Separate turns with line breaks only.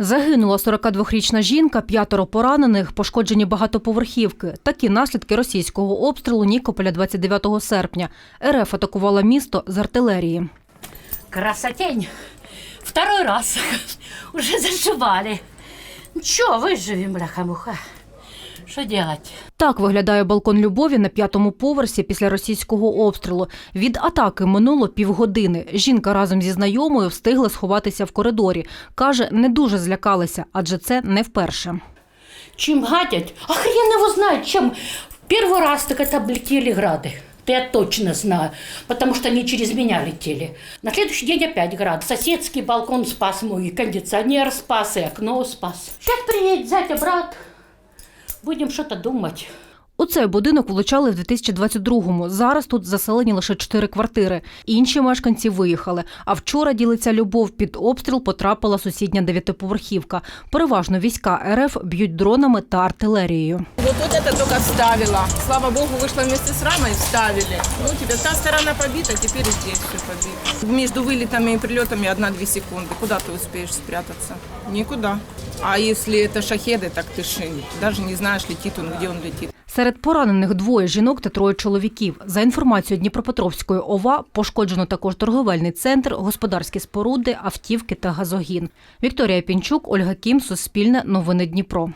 Загинула 42-річна жінка, п'ятеро поранених, пошкоджені багатоповерхівки. Такі наслідки російського обстрілу Нікополя 29 серпня. РФ атакувала місто з артилерії.
Красотень. Второй раз. Уже зашивали. Ну, чого виживемо, бляха-муха. Что делать?
Так виглядає балкон Любові на п'ятому поверсі після російського обстрілу. Від атаки минуло півгодини. Жінка разом зі знайомою встигла сховатися в коридорі. Каже, не дуже злякалася, адже це не вперше.
Чем гадять? А хрен его знает, чем. В первый раз так это облетели грады. Это я точно знаю, потому что они через меня летели. На следующий день опять град. Соседский балкон спас мой, и кондиционер спас, и окно спас. Сейчас приедет зятя, брат. Будем щось думати.
У цей будинок влучали в 2022-му. Зараз тут заселені лише чотири квартири. Інші мешканці виїхали. А вчора ділиться любов. Під обстріл потрапила сусідня дев'ятиповерхівка. Переважно війська РФ б'ють дронами та артилерією.
Вот тут это только вставила. Слава богу, вышла вместе с рамой и вставили. Ну, тебе та сторона побита, теперь и здесь все побито. Между вылетами и прилетами одна-две секунды. Куда ты успеешь спрятаться? Никуда. А если это шахеды, так ты ж даже не знаешь, летит он, где он летит.
Серед поранених двоє жінок та троє чоловіків. За інформацією Дніпропетровської ОВА, пошкоджено також торговельний центр, господарські споруди, автівки та газогін. Вікторія Пінчук, Ольга Кім, Суспільне, Новини Дніпро.